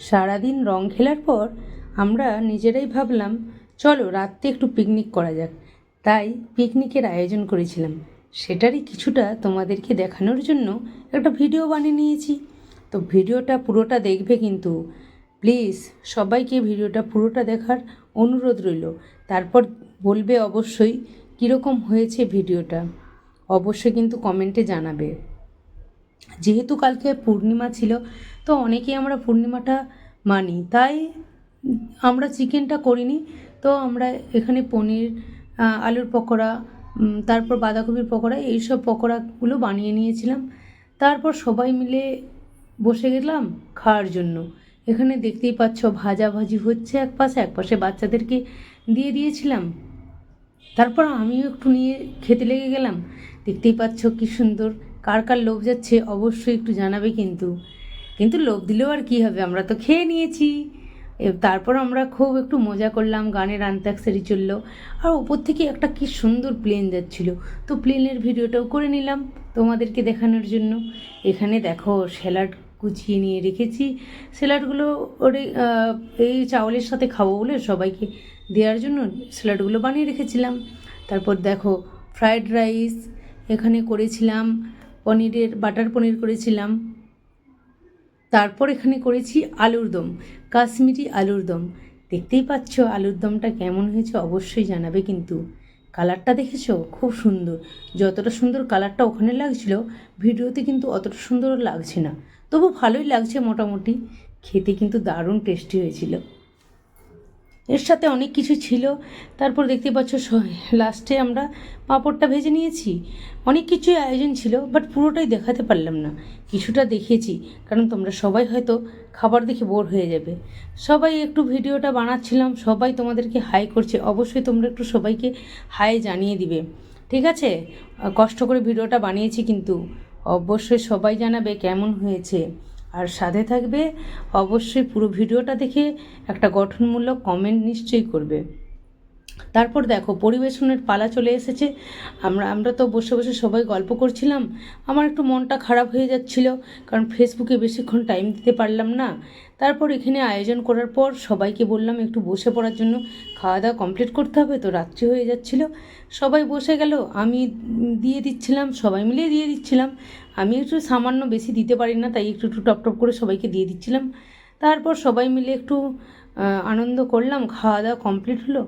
সারাদিন রং খেলার পর আমরা নিজেরাই ভাবলাম, চলো রাত্রে একটু পিকনিক করা যাক। তাই পিকনিকের আয়োজন করেছিলাম। সেটারই কিছুটা তোমাদেরকে দেখানোর জন্য একটা ভিডিও বানিয়ে নিয়েছি। তো ভিডিওটা পুরোটা দেখবে কিন্তু। প্লিজ সবাইকে ভিডিওটা পুরোটা দেখার অনুরোধ রইল। তারপর বলবে অবশ্যই কীরকম হয়েছে ভিডিওটা। অবশ্যই কিন্তু কমেন্টে জানাবে। যেহেতু কালকে পূর্ণিমা ছিল তো অনেকেই আমরা পূর্ণিমাটা মানি। তাই আমরা চিকেনটা করিনি। তো আমরা এখানে পনির আলুর পকোড়া তারপর বাঁধাকপির পকোড়া, এইসব পকোড়াগুলো বানিয়ে নিয়েছিলাম। তারপর সবাই মিলে বসে গেলাম খাওয়ার জন্য। এখানে দেখতেই পাচ্ছ ভাজাভাজি হচ্ছে এক পাশে এক পাশে বাচ্চাদেরকে দিয়ে দিয়েছিলাম। তারপর আমিও একটু নিয়ে খেতে লেগে গেলাম। দেখতেই পাচ্ছ কি সুন্দর, কার কার লোভ যাচ্ছে অবশ্যই একটু জানাবে কিন্তু। কিন্তু লোভ দিলেও আর কী হবে? আমরা তো খেয়ে নিয়েছি। তারপর আমরা খুব একটু মজা করলাম গানের আন্তাক্ষরি চলল আর ওপর থেকে একটা কি সুন্দর প্লেন যাচ্ছিল। তো প্লেনের ভিডিওটাও করে নিলাম তোমাদেরকে দেখানোর জন্য। এখানে দেখো স্যালাড কুচিয়ে নিয়ে রেখেছি। স্যালাডগুলো ওরে এই চাউলের সাথে খাব বলে সবাইকে দেওয়ার জন্য স্যালাডগুলো বানিয়ে রেখেছিলাম। তারপর দেখো ফ্রায়েড রাইস এখানে করেছিলাম, পনিরের, বাটার পনির করেছিলাম। তারপর এখানে করেছি আলুর দম, কাশ্মীরি আলুর দম। দেখতেই পাচ্ছ আলুর দমটা কেমন হয়েছে, অবশ্যই জানাবে কিন্তু। কালারটা দেখেছ? খুব সুন্দর। যতটা সুন্দর কালারটা ওখানে লাগছিল, ভিডিওতে কিন্তু অতটা সুন্দর লাগছে না। তবু ভালোই লাগছে মোটামুটি। খেতে কিন্তু দারুণ টেস্টি হয়েছিল। এর সাথে অনেক কিছু ছিল। তারপর দেখতে পাচ্ছ লাস্টে আমরা পাঁপড়টা ভেজে নিয়েছি। অনেক কিছুই আয়োজন ছিল বাট পুরোটাই দেখাতে পারলাম না। কিছুটা দেখিয়েছি কারণ তোমরা সবাই হয়তো খাবার দেখে বোর হয়ে যাবে। সবাই একটু ভিডিওটা বানাচ্ছিলাম, সবাই তোমাদেরকে হাই করছে, অবশ্যই তোমরা একটু সবাইকে হাই জানিয়ে দিবে। ঠিক আছে? কষ্ট করে ভিডিওটা বানিয়েছি কিন্তু, অবশ্যই সবাই জানাবে কেমন হয়েছে। আর সাথে থাকবে, অবশ্যই পুরো ভিডিওটা দেখে একটা গঠনমূলক কমেন্ট নিশ্চয়ই করবে। তারপর দেখো, পরিবেশনের পালা চলে এসেছে। আমরা আমরা তো বসে বসে সবাই গল্প করছিলাম। আমার একটু মনটা খারাপ হয়ে যাচ্ছিল, কারণ ফেসবুকে বেশিক্ষণ টাইম দিতে পারলাম না। তারপর এখানে আয়োজন করার পর সবাইকে বললাম, একটু বসে পড়ার জন্য খাওয়া দাওয়া কমপ্লিট করতে হবে। তো রাত্রি হয়ে যাচ্ছিল। সবাই বসে গেল, আমি দিয়ে দিচ্ছিলাম, সবাই মিলে দিয়ে দিচ্ছিলাম। আমি একটু সামান্য বেশি দিতে পারি না, তাই একটু একটু টপ টপ করে সবাইকে দিয়ে দিচ্ছিলাম। তারপর সবাই মিলে একটু আনন্দ করলাম, খাওয়া দাওয়া কমপ্লিট হলো।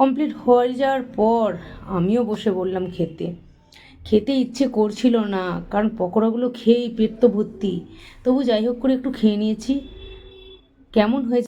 কমপ্লিট হয়ে যাওয়ার পর আমিও বসে বললাম খেতে। খেতে ইচ্ছে করছিল না, কারণ পকোড়াগুলো খেয়েই পেট তো ভর্তি। তবু যাই হোক করে একটু খেয়ে নিয়েছি। কেমন হয়েছে